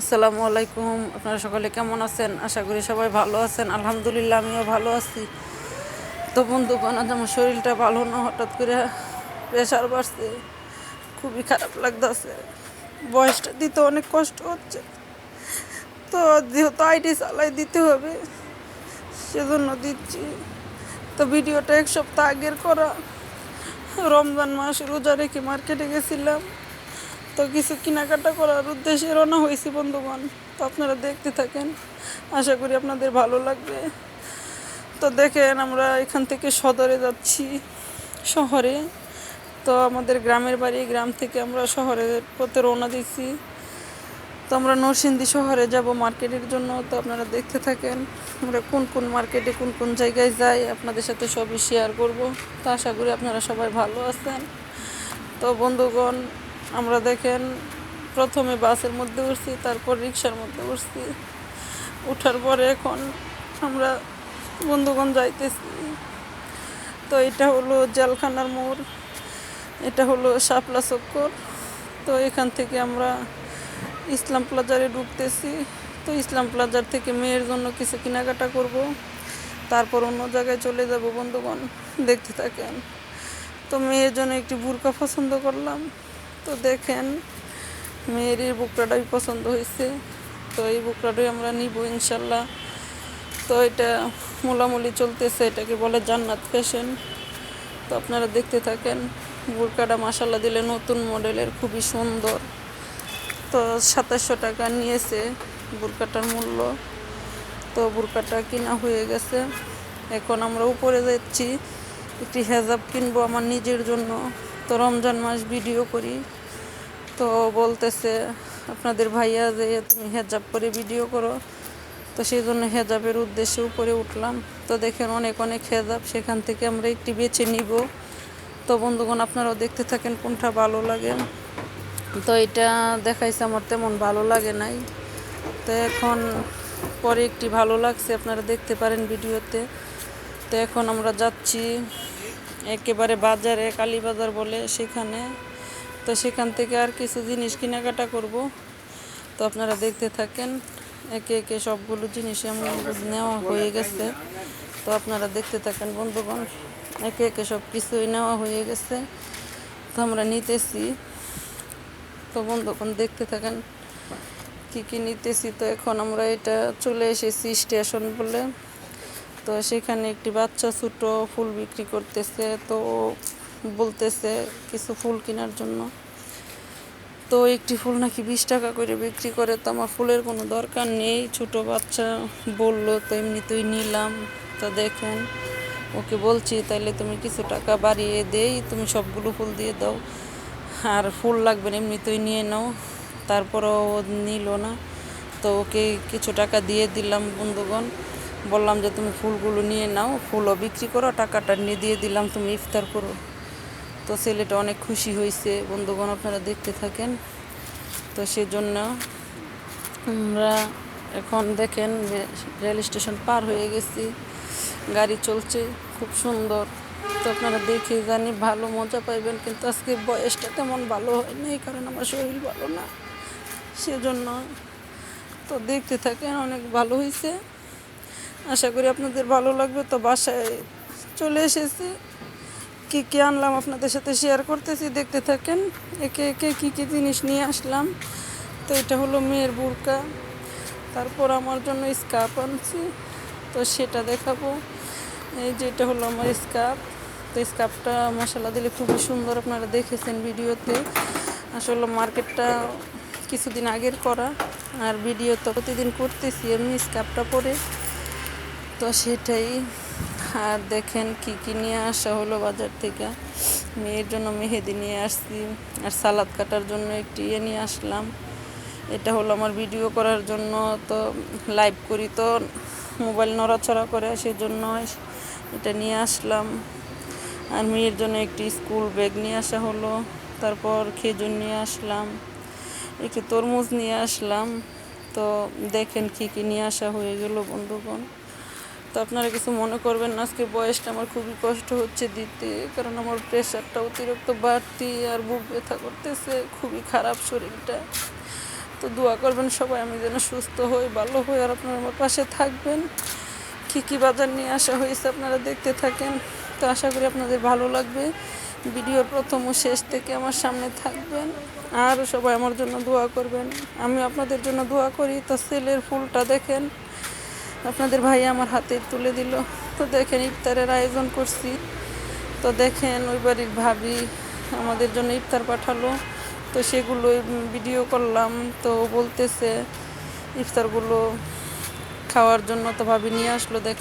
আসসালামু আলাইকুম। আপনারা সকলে কেমন আছেন? আশা করি সবাই ভালো আছেন। আলহামদুলিল্লাহ, আমিও ভালো আছি। তো বন্ধুগণ, আজ আমার শরীরটা ভালো না, হঠাৎ করে প্রেশার বাড়ছে। খুবই খারাপ লাগতেছে। বয়সটা দিতে অনেক কষ্ট হচ্ছে। তো যেহেতু আইডি চালাই দিতে হবে, সেজন্য দিচ্ছি। তো ভিডিওটা এক সপ্তাহ আগের করা। রমজান মাস রোজা রেখে মার্কেটে গেছিলাম। তো কিছু কেনাকাটা করার উদ্দেশ্যে রওনা হয়েছি বন্ধুগণ। তো আপনারা দেখতে থাকেন। আশা করি আপনাদের ভালো লাগবে। তো দেখেন আমরা এখান থেকে সদরে যাচ্ছি শহরে। তো আমাদের গ্রামের বাড়ি, গ্রাম থেকে আমরা শহরের পথে রওনা দিচ্ছি তো আমরা নরসিংদী শহরে যাব মার্কেটের জন্য। তো আপনারা দেখতে থাকেন আমরা কোন কোন মার্কেটে কোন কোন জায়গায় যাই। আপনাদের সাথে সবই শেয়ার করব। তো আশা করি আপনারা সবাই ভালো আছেন। তো বন্ধুগণ আমরা দেখেন, প্রথমে বাসের মধ্যে উঠছি, তারপর রিক্সার মধ্যে উঠছি। উঠার পরে এখন আমরা বন্ধুগণ যাইতেছি। তো এটা হলো জেলখানার মোড়, এটা হলো শাপলা চক্কর তো এখান থেকে আমরা ইসলাম প্লাজারে ঢুকতেছি। তো ইসলাম প্লাজার থেকে মেয়ের জন্য কিছু কেনাকাটা করব। তারপর অন্য জায়গায় চলে যাব বন্ধুগণ, দেখতে থাকেন। তো মেয়ের জন্য একটি বুরকা পছন্দ করলাম। তো দেখেন মেয়ের এই বুকরাটাই পছন্দ হয়েছে। তো এই বুকরাটাই আমরা নিব ইনশাল্লাহ। তো এটা মোলামুলি চলতেছে, এটাকে বলে জান্নাত ফ্যাশন। তো আপনারা দেখতে থাকেন বুরকাটা মাসাল্লা দিলে নতুন মডেলের খুবই সুন্দর। তো সাতাশশো টাকা নিয়েছে বুরকাটার মূল্য। তো বুরকাটা কিনা হয়ে গেছে। এখন আমরা উপরে যাচ্ছি, একটি হেজাব কিনবো আমার নিজের জন্য। তো রমজান মাস ভিডিও করি। তো বলতেছে, আপনাদের ভাইয়া যে তুমি হেজাব করে ভিডিও করো। তো সেই জন্য হেজাবের উদ্দেশ্যে উপরে উঠলাম। তো দেখেন অনেক অনেক হেজাব, সেখান থেকে আমরা একটি বেছে নিব। তো বন্ধুগণ, আপনারাও দেখতে থাকেন কোনটা ভালো লাগে। তো এটা দেখাইছে আমার তেমন ভালো লাগে নাই। তো এখন পরে একটি ভালো লাগছে, আপনারা দেখতে পারেন ভিডিওতে। তো এখন আমরা যাচ্ছি একেবারে বাজারে, কালীবাজার বলে সেখানে। তো সেখান থেকে আর কিছু জিনিস কেনাকাটা করব। তো আপনারা দেখতে থাকেন, একে একে সবগুলো জিনিস আমার নেওয়া হয়ে গেছে। তো আপনারা দেখতে থাকেন, বন্ধুগণ, একে একে সব কিছুই নেওয়া হয়ে গেছে। তো আমরা নিতেছি। তো বন্ধুগণ, দেখতে থাকেন, কি কি নিতেছি। তো এখন আমরা এটা চলে এসেছি স্টেশন বলে। তো সেখানে একটি বাচ্চা ছোটো ফুল বিক্রি করতেছে। তো বলতেছে কিছু ফুল কেনার জন্য। তো একটি ফুল নাকি বিশ টাকা করে বিক্রি করে, তো আমার ফুলের কোনো দরকার নেই। ছোট বাচ্চা বলল, তো এমনিতেই নিলাম। তো দেখেন, ওকে বলছি, তাইলে তুমি কিছু টাকা বাড়িয়ে দেই, তুমি সবগুলো ফুল দিয়ে দাও। আর ফুল লাগবে না, এমনিতেই নিয়ে নাও। তারপরও নিল না। তো ওকে কিছু টাকা দিয়ে দিলাম বন্ধুগণ। বললাম যে, তুমি ফুলগুলো নিয়ে নাও, ফুলও বিক্রি করো, টাকাটা নিয়ে দিয়ে দিলাম, তুমি ইফতার করো। তো ছেলেটা অনেক খুশি হয়েছে। বন্ধুগণ, আপনারা দেখতে থাকেন। তো সেজন্য আমরা এখন দেখেন রেল স্টেশন পার হয়ে গেছি। গাড়ি চলছে, খুব সুন্দর। তো আপনারা দেখে জানি ভালো মজা পাইবেন, কিন্তু আজকে বয়সটা তেমন ভালো হয়নি কারণ আমার শরীর ভালো না। সেজন্য তো দেখতে থাকেন, অনেক ভালো হয়েছে। আশা করি আপনাদের ভালো লাগবে। তো বাসায় চলে এসেছি। কী কী আনলাম আপনাদের সাথে শেয়ার করতেছি, দেখতে থাকেন। একে একে কী কী জিনিস নিয়ে আসলাম। তো এটা হলো মেয়ের বুরকা, তারপর আমার জন্য স্কার্প আনছি, তো সেটা দেখাবো। এই যে এটা হলো আমার স্কার্প তো স্কার্পটা মশলা দিলে খুবই সুন্দর আপনারা দেখেছেন ভিডিওতে। আসলে মার্কেটটা কিছুদিন আগের করা, আর ভিডিও তো প্রতিদিন করতেছি এমনি স্কার্পটা পরে। তো সেটাই। আর দেখেন কি কি নিয়ে আসা হলো বাজার থেকে। মেয়ের জন্য মেহেদি নিয়ে আসছি আর সালাদ কাটার জন্য একটি ইয়ে নিয়ে আসলাম। এটা হলো আমার ভিডিও করার জন্য। তো লাইভ করি তো মোবাইল নড়াচড়া করে সেজন্য এটা নিয়ে আসলাম। আর মেয়ের জন্য একটি স্কুল ব্যাগ নিয়ে আসা হলো। তারপর খেজুর নিয়ে আসলাম। একটি তরমুজ নিয়ে আসলাম। তো দেখেন কী কী নিয়ে আসা হয়ে গেল বন্ধুগণ। তো আপনারা কিছু মনে করবেন না, আজকে বয়সটা আমার খুবই কষ্ট হচ্ছে দিতে, কারণ আমার প্রেশারটা অতিরিক্ত বাড়তি আর বুক ব্যথা করতেছে, খুবই খারাপ শরীরটা। তো দোয়া করবেন সবাই আমি যেন সুস্থ হই, ভালো হই, আর আপনারা আমার পাশে থাকবেন। কী কী বাজার নিয়ে আসা হয়েছে আপনারা দেখতে থাকেন। তো আশা করি আপনাদের ভালো লাগবে। ভিডিওর প্রথম ও শেষ থেকে আমার সামনে থাকবেন। আর সবাই আমার জন্য দোয়া করবেন। আমি আপনাদের জন্য দোয়া করি। তো সেলের ফুলটা দেখেন। আপনাদের ভাই আমার হাতে তুলে দিল। তো দেখেন ইফতারের আয়োজন করছি। তো দেখেন ওই বাড়ির ভাবি আমাদের জন্য ইফতার পাঠালো। তো সেগুলো ভিডিও করলাম। তো বলতেছে, ইফতারগুলো খাওয়ার জন্য তো ভাবি নিয়ে আসলো, দেখ